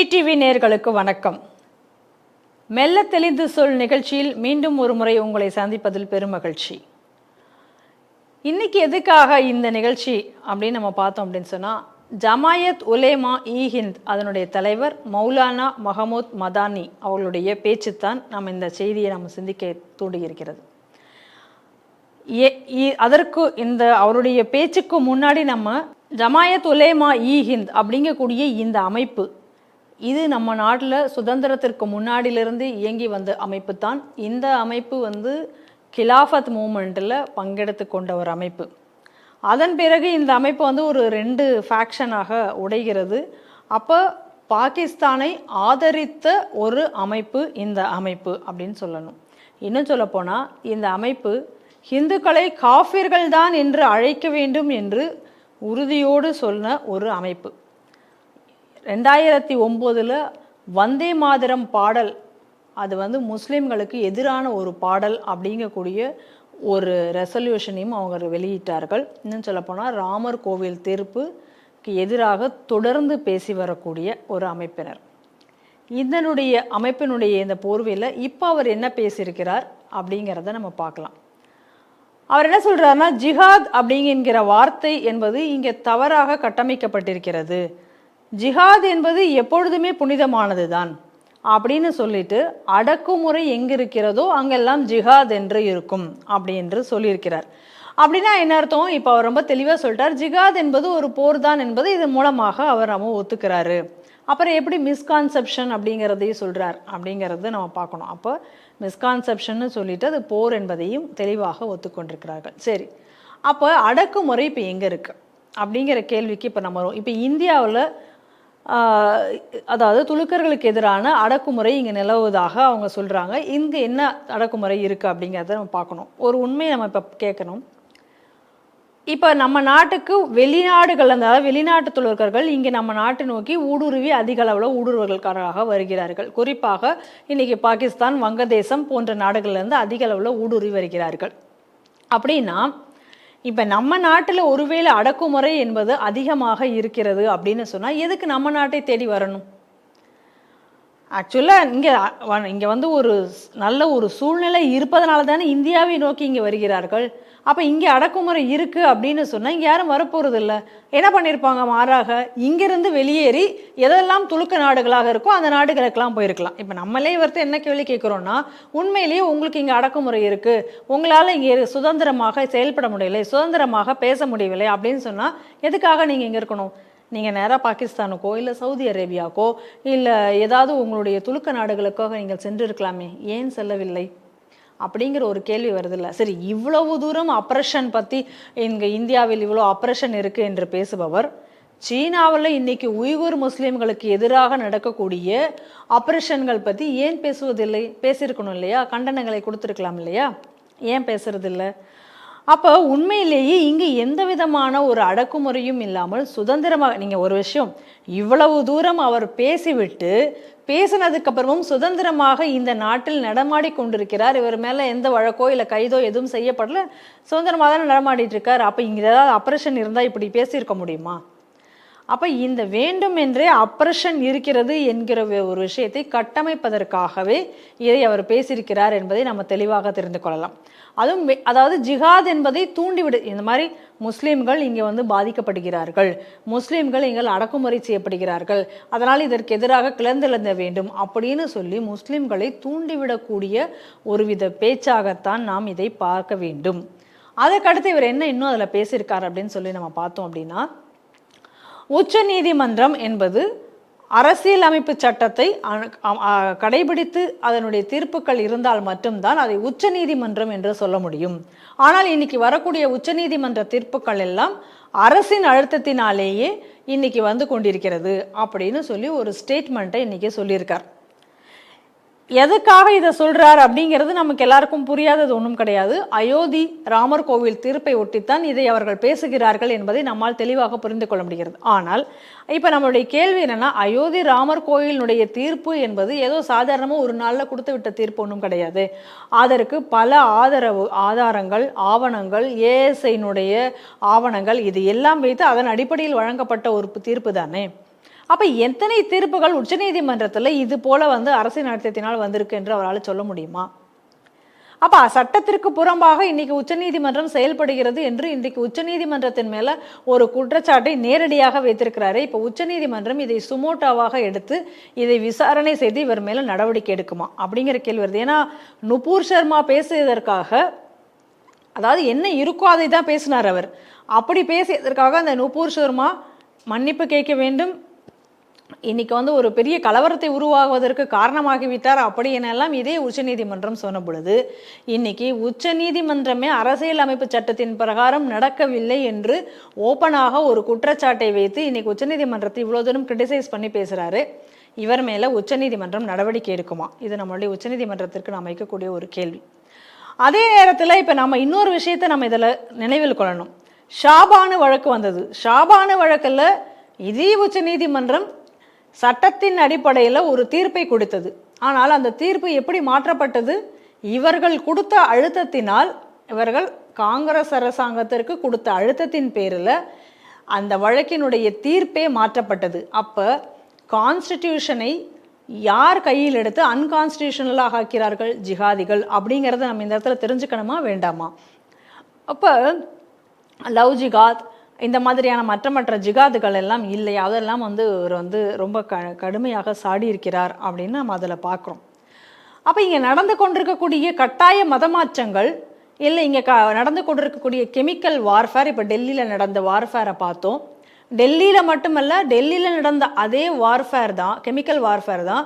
TTV நேர்களுக்கு வணக்கம். மெல்ல தெளிந்து சொல் நிகழ்ச்சியில் மீண்டும் ஒரு முறை உங்களை சந்திப்பதில் பெருமகிழ்ச்சி. இன்னைக்கு எதுக்காக இந்த நிகழ்ச்சி அப்படின்னு நம்ம பார்த்தோம் அப்படின்னு சொன்னால் ஜமாயத் உலேமா இ ஹிந்த் அதனுடைய தலைவர் மௌலானா மஹமூத் மதானி அவர்களுடைய பேச்சுத்தான் நம்ம இந்த செய்தியை நம்ம சிந்திக்க தூண்டியிருக்கிறது. ஏ- அதற்கு இந்த அவருடைய பேச்சுக்கு முன்னாடி நம்ம ஜமாயத் உலேமா இ ஹிந்த் அப்படிங்கக்கூடிய இந்த அமைப்பு இது நம்ம நாட்டில் சுதந்திரத்திற்கு முன்னாடியிலிருந்து இயங்கி வந்த அமைப்பு தான் இந்த அமைப்பு வந்து கிலாஃபத் மூமெண்ட்டில் பங்கெடுத்து கொண்ட ஒரு அமைப்பு. அதன் பிறகு இந்த அமைப்பு வந்து ஒரு ரெண்டு ஃபேக்ஷனாக உடைகிறது. அப்போ பாகிஸ்தானை ஆதரித்த ஒரு அமைப்பு இந்த அமைப்பு அப்படின்னு சொல்லணும். இன்னும் சொல்லப்போனால் இந்த அமைப்பு இந்துக்களை காஃபிர்கள் தான் என்று அழைக்க வேண்டும் என்று உறுதியோடு சொன்ன ஒரு அமைப்பு. ரெண்டாயிரத்தி ஒம்போதில் வந்தே மாதரம் பாடல் அது வந்து முஸ்லீம்களுக்கு எதிரான ஒரு பாடல் அப்படிங்கக்கூடிய ஒரு ரெசல்யூஷனையும் அவங்க வெளியிட்டார்கள். இன்னும் சொல்லப்போனால் ராமர் கோவில் தீர்ப்புக்கு எதிராக தொடர்ந்து பேசி வரக்கூடிய ஒரு அமைப்பினர். இதனுடைய அமைப்பினுடைய இந்த போர்வையில் இப்போ அவர் என்ன பேசியிருக்கிறார் அப்படிங்கிறத நம்ம பார்க்கலாம். அவர் என்ன சொல்கிறாருன்னா ஜிஹாத் அப்படிங்கிற வார்த்தை என்பது இங்கே தவறாக கட்டமைக்கப்பட்டிருக்கிறது. ஜிஹாத் என்பது எப்பொழுதுமே புனிதமானது தான் அப்படின்னு சொல்லிட்டு அடக்குமுறை எங்கே இருக்கிறதோ அங்கெல்லாம் ஜிஹாத் என்று இருக்கும் அப்படி என்று சொல்லியிருக்கிறார். அப்படின்னா என்ன அர்த்தம்? இப்போ அவர் ரொம்ப தெளிவாக சொல்லிட்டார் ஜிஹாத் என்பது ஒரு போர் தான் என்பது இதன் மூலமாக அவர் நம்ம ஒத்துக்கிறாரு. அப்புறம் எப்படி மிஸ்கான்செப்ஷன் அப்படிங்கிறதையும் சொல்கிறார் அப்படிங்கிறது நம்ம பார்க்கணும். அப்போ மிஸ்கான்செப்ஷன்னு சொல்லிட்டு அது போர் என்பதையும் தெளிவாக ஒத்துக்கொண்டிருக்கிறார்கள். சரி. அப்போ அடக்குமுறை இப்போ எங்கே இருக்குது அப்படிங்கிற கேள்விக்கு இப்போ நம்ம வரும். இப்போ இந்தியாவில் அதாவது துலுக்கர்களுக்கு எதிரான அடக்குமுறை இங்கே நிலவுவதாக அவங்க சொல்கிறாங்க இங்கே என்ன அடக்குமுறை இருக்குது அப்படிங்கிறத நம்ம பார்க்கணும். ஒரு உண்மையை நம்ம இப்போ கேட்கணும். இப்போ நம்ம நாட்டுக்கு வெளிநாடுகள் அதாவது வெளிநாட்டு துலுக்கர்கள் இங்கே நம்ம நாட்டை நோக்கி ஊடுருவி அதிக அளவில் ஊடுருவல்காரராக வருகிறார்கள். குறிப்பாக இன்றைக்கி பாகிஸ்தான் வங்கதேசம் போன்ற நாடுகள்லேருந்து அதிக அளவில் ஊடுருவி வருகிறார்கள். அப்படின்னா இப்போ நம்ம நாட்டில் ஒருவேளை அடக்குமுறை என்பது அதிகமாக இருக்கிறது அப்படின்னு சொன்னால் எதுக்கு நம்ம நாட்டை தேடி வரணும்? ஆக்சுவலாக இங்கே இங்கே வந்து ஒரு நல்ல ஒரு சூழ்நிலை இருப்பதனால தானே இந்தியாவை நோக்கி இங்கே வருகிறார்கள். அப்போ இங்கே அடக்குமுறை இருக்குது அப்படின்னு சொன்னால் இங்கே யாரும் வரப்போகிறது இல்லை என்ன பண்ணியிருப்பாங்க மாறாக இங்கேருந்து வெளியேறி எதெல்லாம் துளுக்க நாடுகளாக இருக்கோ அந்த நாடுகளுக்கெல்லாம் போயிருக்கலாம். இப்போ நம்மளே இவர்கிட்ட என்ன கேள்வி கேட்குறோன்னா உண்மையிலேயே உங்களுக்கு இங்கே அடக்குமுறை இருக்குது உங்களால் இங்கே சுதந்திரமாக செயல்பட முடியலை சுதந்திரமாக பேச முடியவில்லை அப்படின்னு சொன்னால் எதுக்காக நீங்கள் இங்கே இருக்கணும்? நீங்கள் நேராக பாகிஸ்தானுக்கோ இல்லை சவுதி அரேபியாக்கோ இல்லை ஏதாவது உங்களுடைய துலுக்க நாடுகளுக்கோ நீங்கள் சென்றிருக்கலாமே. ஏன் செல்லவில்லை? அப்படிங்கிற ஒரு கேள்வி வருதில்ல. சரி இவ்வளவு தூரம் அப்ரஷன் பற்றி இங்கே இந்தியாவில் இவ்வளோ அப்ரஷன் இருக்குது என்று பேசுபவர் சீனாவில் இன்னைக்கு உய்குர் முஸ்லீம்களுக்கு எதிராக நடக்கக்கூடிய ஆப்ரேஷன்கள் பற்றி ஏன் பேசுவதில்லை? பேசியிருக்கணும் இல்லையா? கண்டனங்களை கொடுத்துருக்கலாம் இல்லையா? ஏன் பேசுறதில்லை? அப்போ உண்மையிலேயே இங்கு எந்த விதமான ஒரு அடக்குமுறையும் இல்லாமல் சுதந்திரமாக நீங்கள் ஒரு விஷயம் இவ்வளவு தூரம் அவர் பேசிவிட்டு பேசினதுக்கப்புறமும் சுதந்திரமாக இந்த நாட்டில் நடமாடி கொண்டிருக்கிறார். இவர் மேலே எந்த வழக்கோ இல்லை கைதோ எதுவும் செய்யப்படல. சுதந்திரமாக தானே நடமாடிட்டு இருக்கார். அப்போ இங்கே ஏதாவது ஆப்ரேஷன் இருந்தால் இப்படி பேசியிருக்க முடியுமா? அப்போ இந்த வேண்டும் என்றே அப்ரஷன் இருக்கிறது என்கிற ஒரு விஷயத்தை கட்டமைப்பதற்காகவே இதை அவர் பேசியிருக்கிறார் என்பதை நம்ம தெளிவாக தெரிந்து கொள்ளலாம். அதுவும் அதாவது ஜிஹாத் என்பதை தூண்டிவிடு. இந்த மாதிரி முஸ்லீம்கள் இங்கே வந்து பாதிக்கப்படுகிறார்கள். முஸ்லீம்கள் எங்கள் அடக்குமுறை செய்யப்படுகிறார்கள். அதனால் இதற்கு எதிராக கிளர்ந்தெழுந்த வேண்டும் அப்படின்னு சொல்லி முஸ்லீம்களை தூண்டிவிடக்கூடிய ஒருவித பேச்சாகத்தான் நாம் இதை பார்க்க வேண்டும். அதற்கடுத்து இவர் என்ன இன்னும் அதில் பேசியிருக்கார் அப்படின்னு சொல்லி நம்ம பார்த்தோம் அப்படின்னா உச்ச நீதிமன்றம் என்பது அரசியலமைப்பு சட்டத்தை அ- கடைபிடித்து அதனுடைய தீர்ப்புகள் இருந்தால் மட்டும்தான் அதை உச்ச நீதிமன்றம் என்று சொல்ல முடியும். ஆனால் இன்னைக்கு வரக்கூடிய உச்ச நீதிமன்ற தீர்ப்புகள் எல்லாம் அரசின் அழுத்தத்தினாலேயே இன்னைக்கு வந்து கொண்டிருக்கிறது அப்படின்னு சொல்லி ஒரு ஸ்டேட்மெண்ட்டை இன்னைக்கு சொல்லியிருக்கார். எதுக்காக இதை சொல்கிறார் அப்படிங்கிறது நமக்கு எல்லாருக்கும் புரியாதது ஒன்றும் கிடையாது. அயோத்தி ராமர் கோவில் தீர்ப்பை ஒட்டித்தான் இதை அவர்கள் பேசுகிறார்கள் என்பதை நம்மால் தெளிவாக புரிந்து கொள்ள முடிகிறது. ஆனால் இப்போ நம்மளுடைய கேள்வி என்னென்னா அயோத்தி ராமர் கோயிலினுடைய தீர்ப்பு என்பது ஏதோ சாதாரணமாக ஒரு நாளில் கொடுத்து விட்ட தீர்ப்பு ஒன்றும் கிடையாது. அதற்கு பல ஆதரவு ஆதாரங்கள் ஆவணங்கள் ஏஎஸ்ஐனுடைய ஆவணங்கள் இது எல்லாம் வைத்து அதன் அடிப்படையில் வழங்கப்பட்ட ஒரு தீர்ப்பு தானே. அப்ப எத்தனை தீர்ப்புகள் உச்சநீதிமன்றத்தில் இது போல வந்து அரசியல் நடத்தினால் வந்திருக்கு என்று அவரால் சொல்ல முடியுமா? அப்ப சட்டத்திற்கு புறம்பாக இன்னைக்கு உச்சநீதிமன்றம் செயல்படுகிறது என்று இன்றைக்கு உச்சநீதிமன்றத்தின் மேல ஒரு குற்றச்சாட்டை நேரடியாக வைத்திருக்கிறாரு. இப்ப உச்சநீதிமன்றம் இதை சுமோட்டாவாக எடுத்து இதை விசாரணை செய்து இவர் மேல நடவடிக்கை எடுக்குமா? அப்படிங்கிற கேள்வி வருது. ஏன்னா நுபூர் சர்மா பேசியதற்காக அதாவது என்ன இருக்கோ அதை தான் பேசினார் அவர். அப்படி பேசியதற்காக அந்த நுபூர் சர்மா மன்னிப்பு கேட்க வேண்டும் இன்னைக்கு வந்து ஒரு பெரிய கலவரத்தை உருவாகுவதற்கு காரணமாகிவிட்டார் அப்படி எனெல்லாம் இதே உச்சநீதிமன்றம் சொன்ன பொழுது இன்னைக்கு உச்சநீதிமன்றமே அரசியல் அமைப்பு சட்டத்தின் பிரகாரம் நடக்கவில்லை என்று ஓப்பனாக ஒரு குற்றச்சாட்டை வைத்து இன்னைக்கு உச்சநீதிமன்றத்தை இவ்வளோ தூரம் கிரிட்டிசைஸ் பண்ணி பேசுறாரு. இவர் மேலே உச்சநீதிமன்றம் நடவடிக்கை எடுக்குமா? இது நம்மளுடைய உச்சநீதிமன்றத்திற்கு நாம் வைக்கக்கூடிய ஒரு கேள்வி. அதே நேரத்தில் இப்போ நம்ம இன்னொரு விஷயத்தை நம்ம இதில் நினைவில் கொள்ளணும். ஷாபானு வழக்கு வந்தது. ஷாபானு வழக்கில் இதே உச்சநீதிமன்றம் சட்டத்தின் அடிப்படையில் ஒரு தீர்ப்பை கொடுத்தது. ஆனால் அந்த தீர்ப்பு எப்படி மாற்றப்பட்டது? இவர்கள் கொடுத்த அழுத்தத்தினால் இவர்கள் காங்கிரஸ் அரசாங்கத்திற்கு கொடுத்த அழுத்தத்தின் பேரில் அந்த வழக்கினுடைய தீர்ப்பே மாற்றப்பட்டது. அப்போ கான்ஸ்டிடியூஷனை யார் கையில் எடுத்து அன்கான்ஸ்டியூஷனலாக ஆக்கிறார்கள்? ஜிகாதிகள் அப்படிங்கிறத நம்ம இந்த இடத்துல தெரிஞ்சுக்கணுமா? வேண்டாமா? அப்போ லவ் ஜிகாத் இந்த மாதிரியான மற்ற மற்ற ஜிகாதுகள் எல்லாம் இல்லை. அதெல்லாம் வந்து இவர் வந்து ரொம்ப க கடுமையாக சாடி இருக்கிறார் அப்படின்னு நம்ம அதில் பார்க்குறோம். அப்போ இங்கே நடந்து கொண்டிருக்கக்கூடிய கட்டாய மதமாற்றங்கள் இல்லை இங்கே க நடந்து கொண்டிருக்கக்கூடிய கெமிக்கல் வார்ஃபேர் இப்போ டெல்லியில் நடந்த வார்ஃபேரை பார்த்தோம். டெல்லியில் மட்டுமல்ல டெல்லியில் நடந்த அதே வார்ஃபேர் தான் கெமிக்கல் வார்ஃபேர் தான்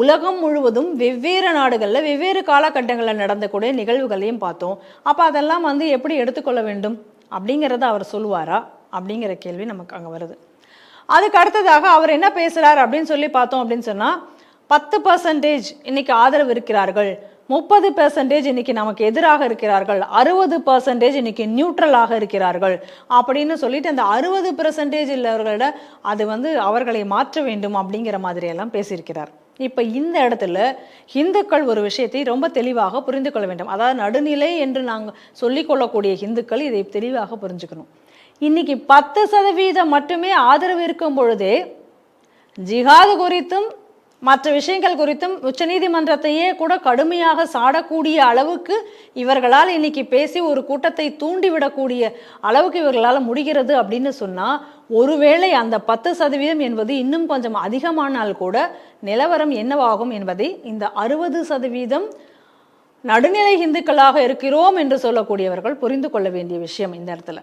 உலகம் முழுவதும் வெவ்வேறு நாடுகளில் வெவ்வேறு காலகட்டங்களில் நடந்தக்கூடிய நிகழ்வுகளையும் பார்த்தோம். அப்போ அதெல்லாம் வந்து எப்படி எடுத்துக்கொள்ள வேண்டும்? அப்படிங்கிறத அவர் சொல்லுவாரா? அப்படிங்கிற கேள்வி நமக்கு அங்கே வருது. அதுக்கு அடுத்ததாக அவர் என்ன பேசுகிறார் அப்படின்னு சொல்லி பார்த்தோம் அப்படின்னு சொன்னால் பத்து பர்சன்டேஜ் இன்னைக்கு ஆதரவு இருக்கிறார்கள். முப்பது பெர்சன்டேஜ் இன்னைக்கு நமக்கு எதிராக இருக்கிறார்கள். அறுபது பர்சன்டேஜ் இன்னைக்கு நியூட்ரலாக இருக்கிறார்கள். அப்படின்னு சொல்லிட்டு அந்த அறுபது பெர்சன்டேஜ் உள்ளவர்களோட அது வந்து அவர்களை மாற்ற வேண்டும் அப்படிங்கிற மாதிரியெல்லாம் பேசியிருக்கிறார். இப்போ இந்த இடத்துல இந்துக்கள் ஒரு விஷயத்தை ரொம்ப தெளிவாக புரிந்து கொள்ள வேண்டும். அதாவது நடுநிலை என்று நாங்கள் சொல்லிக்கொள்ளக்கூடிய இந்துக்கள் இதை தெளிவாக புரிஞ்சுக்கணும். இன்னைக்கு பத்து சதவீதம் மட்டுமே ஆதரவு இருக்கும் பொழுதே ஜிஹாது குறித்தும் மற்ற விஷயங்கள் குறித்தும் உச்சநீதிமன்றத்தையே கூட கடுமையாக சாடக்கூடிய அளவுக்கு இவர்களால் இன்னைக்கு பேசி ஒரு கூட்டத்தை தூண்டிவிடக்கூடிய அளவுக்கு இவர்களால் முடிகிறது அப்படின்னு சொன்னால் ஒருவேளை அந்த பத்து சதவீதம் என்பது இன்னும் கொஞ்சம் அதிகமானால் கூட நிலவரம் என்னவாகும் என்பதை இந்த அறுபது சதவீதம் நடுநிலை இந்துக்களாக இருக்கிறோம் என்று சொல்லக்கூடியவர்கள் புரிந்து கொள்ள வேண்டிய விஷயம் இந்த இடத்துல.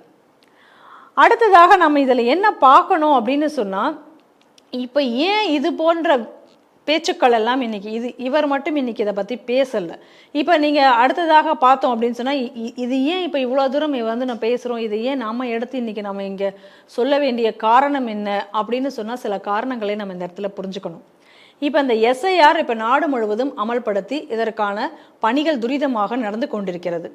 அடுத்ததாக நம்ம இதில் என்ன பார்க்கணும் அப்படின்னு சொன்னால் இப்போ ஏன் இது போன்ற பேச்சுக்கள் எல்லாம் இன்னைக்கு இது இவர் மட்டும் இன்றைக்கி இதை பற்றி பேசலை. இப்போ நீங்கள் அடுத்ததாக பார்த்தோம் அப்படின்னு சொன்னால் இது ஏன் இப்போ இவ்வளோ தூரம் வந்து நம்ம பேசுகிறோம் இது ஏன் நாம் எடுத்து இன்றைக்கி நம்ம இங்கே சொல்ல வேண்டிய காரணம் என்ன? அப்படின்னு சொன்னால் சில காரணங்களை நம்ம இந்த இடத்துல புரிஞ்சுக்கணும். இப்போ இந்த எஸ்ஐஆர் இப்போ நாடு முழுவதும் அமல்படுத்தி இதற்கான பணிகள் துரிதமாக நடந்து கொண்டிருக்கிறது.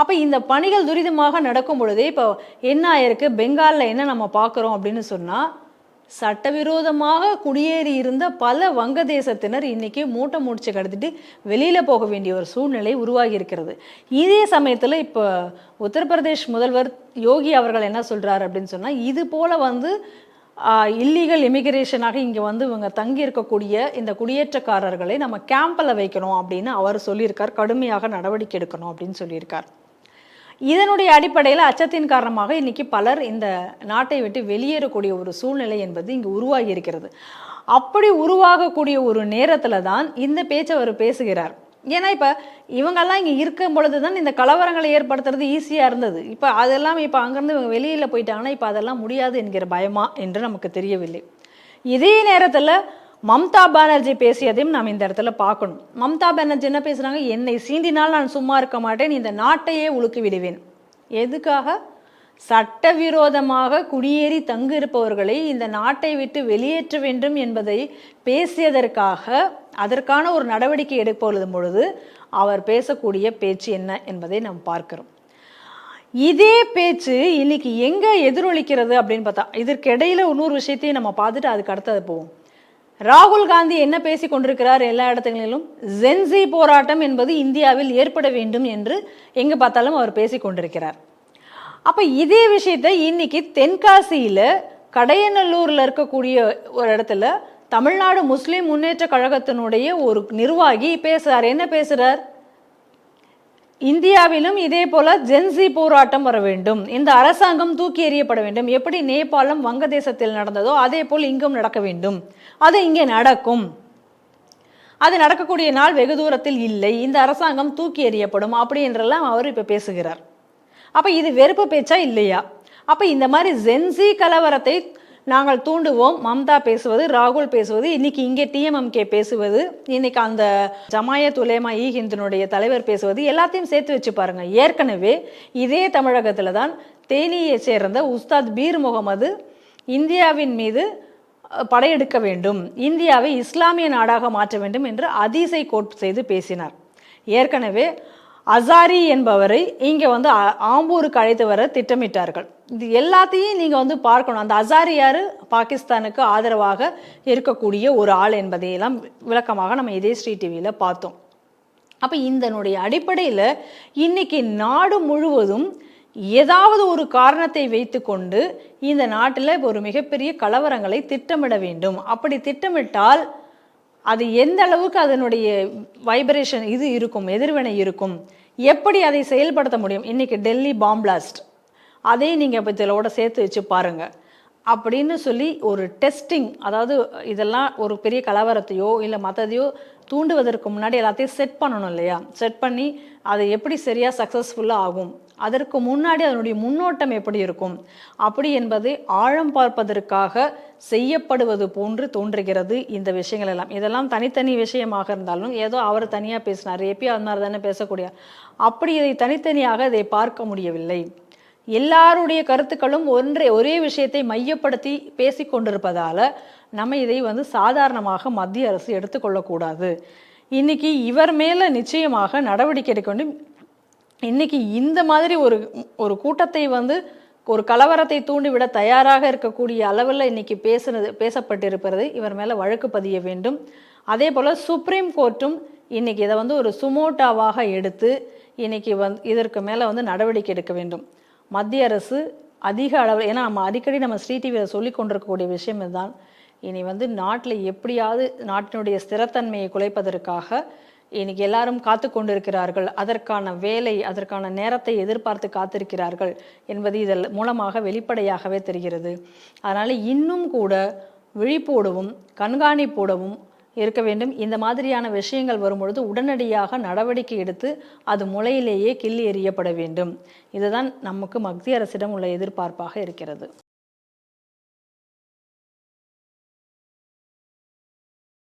அப்போ இந்த பணிகள் துரிதமாக நடக்கும் பொழுதே இப்போ என்ன ஆயிருக்கு? பெங்காலில் என்ன நம்ம பார்க்குறோம் அப்படின்னு சொன்னால் சட்டவிரோதமாக குடியேறி இருந்த பல வங்கதேசத்தினர் இன்னைக்கு மூட்டை முடிச்சு கடத்திட்டு வெளியில போக வேண்டிய ஒரு சூழ்நிலை உருவாகி இருக்கிறது இதே சமயத்துல இப்போ உத்தரப்பிரதேஷ் முதல்வர் யோகி அவர்கள் என்ன சொல்றாரு அப்படின்னு சொன்னா இது போல வந்து இல்லீகல் இமிகிரேஷனாக இங்கே வந்து இவங்க தங்கி இருக்கக்கூடிய இந்த குடியேற்றக்காரர்களை நம்ம கேம்பில் வைக்கணும் அப்படின்னு அவர் சொல்லியிருக்கார். கடுமையாக நடவடிக்கை எடுக்கணும் அப்படின்னு சொல்லியிருக்கார். இதனுடைய அடிப்படையில் அச்சத்தின் காரணமாக இன்னைக்கு பலர் இந்த நாட்டை விட்டு வெளியேறக்கூடிய ஒரு சூழ்நிலை என்பது இங்கு உருவாகி இருக்கிறது. அப்படி உருவாகக்கூடிய ஒரு நேரத்தில் தான் இந்த பேச்சை அவர் பேசுகிறார். ஏன்னா இப்போ இவங்கெல்லாம் இங்கே இருக்கும் பொழுது தான் இந்த கலவரங்களை ஏற்படுத்துறது ஈஸியாக இருந்தது. இப்போ அதெல்லாம் இப்போ அங்கேருந்து இவங்க வெளியில் போயிட்டாங்கன்னா இப்போ அதெல்லாம் முடியாது என்கிற பயமா என்று நமக்கு தெரியவில்லை. இதே நேரத்தில் மம்தா பானர்ஜி பேசியதையும் நாம் இந்த இடத்துல பார்க்கணும். மம்தா பானர்ஜி என்ன பேசுகிறாங்க என்னை சீண்டினால் நான் சும்மா இருக்க மாட்டேன் இந்த நாட்டையே உழுக்கி விடுவேன். எதுக்காக? சட்டவிரோதமாக குடியேறி தங்கியிருப்பவர்களை இந்த நாட்டை விட்டு வெளியேற்ற வேண்டும் என்பதை பேசியதற்காக அதற்கான ஒரு நடவடிக்கை எடுப்பொழுது பொழுது அவர் பேசக்கூடிய பேச்சு என்ன என்பதை நாம் பார்க்கிறோம். இதே பேச்சு இன்னைக்கு எங்கே எதிரொலிக்கிறது அப்படின்னு பார்த்தா இதற்கு இடையில இன்னொரு விஷயத்தையும் நம்ம பார்த்துட்டு அதுக்கு அடுத்தது போவோம். ராகுல் காந்தி என்ன பேசி கொண்டிருக்கிறார் எல்லா இடத்துகளிலும்? ஜென்சி போராட்டம் என்பது இந்தியாவில் ஏற்பட வேண்டும் என்று எங்கே பார்த்தாலும் அவர் பேசி கொண்டிருக்கிறார். அப்போ இதே விஷயத்தை இன்னைக்கு தென்காசியில் கடையநல்லூரில் இருக்கக்கூடிய ஒரு இடத்துல தமிழ்நாடு முஸ்லீம் முன்னேற்ற கழகத்தினுடைய ஒரு நிர்வாகி பேசுறார். என்ன பேசுறார்? இந்தியாவிலும் இதே போல ஜென்சி போராட்டம் வர வேண்டும். இந்த அரசாங்கம் தூக்கி எறியப்பட வேண்டும். எப்படி நேபாளம் வங்கதேசத்தில் நடந்ததோ அதே போல் இங்கும் நடக்க வேண்டும். அது இங்கே நடக்கும். அது நடக்கக்கூடிய நாள் வெகு தூரத்தில் இல்லை. இந்த அரசாங்கம் தூக்கி எறியப்படும் அப்படி என்றெல்லாம் அவர் இப்ப பேசுகிறார். அப்ப இது வெறுப்பு பேச்சா இல்லையா? அப்ப இந்த மாதிரி ஜென்சி கலவரத்தை நாங்கள் தூண்டுவோம். மம்தா பேசுவது ராகுல் பேசுவது இன்னைக்கு இங்கே டிஎம்எம்கே பேசுவது இன்னைக்கு அந்த ஜமாயத் உலேமா இ ஹிந்தினுடைய தலைவர் பேசுவது எல்லாத்தையும் சேர்த்து வச்சு பாருங்க. ஏற்கனவே இதே தமிழகத்தில் தான் தேனியை சேர்ந்த உஸ்தாத் பீர் முகமது இந்தியாவின் மீது படையெடுக்க வேண்டும். இந்தியாவை இஸ்லாமிய நாடாக மாற்ற வேண்டும் என்று அதிசை கோட் செய்து பேசினார். ஏற்கனவே அசாரி என்பவரை இங்கே வந்து ஆம்பூருக்கு அழைத்து வர திட்டமிட்டார்கள். இது எல்லாத்தையும் நீங்கள் வந்து பார்க்கணும். அந்த அசாரி யார்? பாகிஸ்தானுக்கு ஆதரவாக இருக்கக்கூடிய ஒரு ஆள் என்பதையெல்லாம் விளக்கமாக நம்ம இதே ஸ்ரீ டிவியில் பார்த்தோம். அப்போ இதனுடைய அடிப்படையில் இன்னைக்கு நாடு முழுவதும் ஏதாவது ஒரு காரணத்தை வைத்துக்கொண்டு இந்த நாட்டில் ஒரு மிகப்பெரிய கலவரங்களை திட்டமிட வேண்டும். அப்படி திட்டமிட்டால் அது எந்த அளவுக்கு அதனுடைய வைப்ரேஷன் இது இருக்கும் எதிர்வினை இருக்கும் எப்படி அதை செயல்படுத்த முடியும்? இன்றைக்கி டெல்லி பாம்பிளாஸ்ட் அதையும் நீங்கள் இப்போ இதோட சேர்த்து வச்சு பாருங்கள் அப்படின்னு சொல்லி ஒரு டெஸ்டிங் அதாவது இதெல்லாம் ஒரு பெரிய கலவரத்தையோ இல்லை மற்றதையோ தூண்டுவதற்கு முன்னாடி எல்லாத்தையும் செட் பண்ணணும் இல்லையா? செட் பண்ணி அது எப்படி சரியாக சக்ஸஸ்ஃபுல்லாக ஆகும்? அதற்கு முன்னாடி அதனுடைய முன்னோட்டம் எப்படி இருக்கும்? அப்படி என்பதை ஆழம் பார்ப்பதற்காக செய்யப்படுவது போன்று தோன்றுகிறது இந்த விஷயங்கள் எல்லாம். இதெல்லாம் தனித்தனி விஷயமாக இருந்தாலும் ஏதோ அவர் தனியாக பேசினார் ஏபி அது மாதிரி தானே பேசக்கூடிய. அப்படி இதை தனித்தனியாக இதை பார்க்க முடியவில்லை. எல்லாருடைய கருத்துக்களும் ஒன்றே ஒரே விஷயத்தை மையப்படுத்தி பேசிக்கொண்டிருப்பதால் கொண்டிருப்பதால நம்ம இதை வந்து சாதாரணமாக மத்திய அரசு எடுத்துக்கொள்ளக்கூடாது. இன்னைக்கு இவர் மேலே நிச்சயமாக நடவடிக்கை எடுக்க வேண்டும். இன்னைக்கு இந்த மாதிரி ஒரு ஒரு கூட்டத்தை வந்து ஒரு கலவரத்தை தூண்டிவிட தயாராக இருக்கக்கூடிய அளவில் இன்னைக்கு பேசுனது பேசப்பட்டிருப்பது இவர் மேலே வழக்கு பதிய வேண்டும். அதே போல் சுப்ரீம் கோர்ட்டும் இன்னைக்கு இதை வந்து ஒரு சுமோட்டாவாக எடுத்து இன்னைக்கு வந் இதற்கு மேலே வந்து நடவடிக்கை எடுக்க வேண்டும். மத்திய அரசு அதிக அளவில் ஏன்னா நம்ம அடிக்கடி நம்ம ஸ்ரீ டிவியில் சொல்லி கொண்டிருக்கக்கூடிய விஷயம் இதுதான். இனி வந்து நாட்டில் எப்படியாவது நாட்டினுடைய ஸ்திரத்தன்மையை குலைப்பதற்காக இன்னைக்கு எல்லாரும் காத்து கொண்டிருக்கிறார்கள். அதற்கான வேலை அதற்கான நேரத்தை எதிர்பார்த்து காத்திருக்கிறார்கள் என்பது இதன் மூலமாக வெளிப்படையாகவே தெரிகிறது. அதனால் இன்னும் கூட விழிப்போடவும் கண்காணிப்போடவும் இருக்க வேண்டும். இந்த மாதிரியான விஷயங்கள் வரும்பொழுது உடனடியாக நடவடிக்கை எடுத்து அது முளையிலேயே கிள்ளி எறியப்பட வேண்டும். இதுதான் நமக்கு மத்திய அரசிடம் உள்ள எதிர்பார்ப்பாக இருக்கிறது.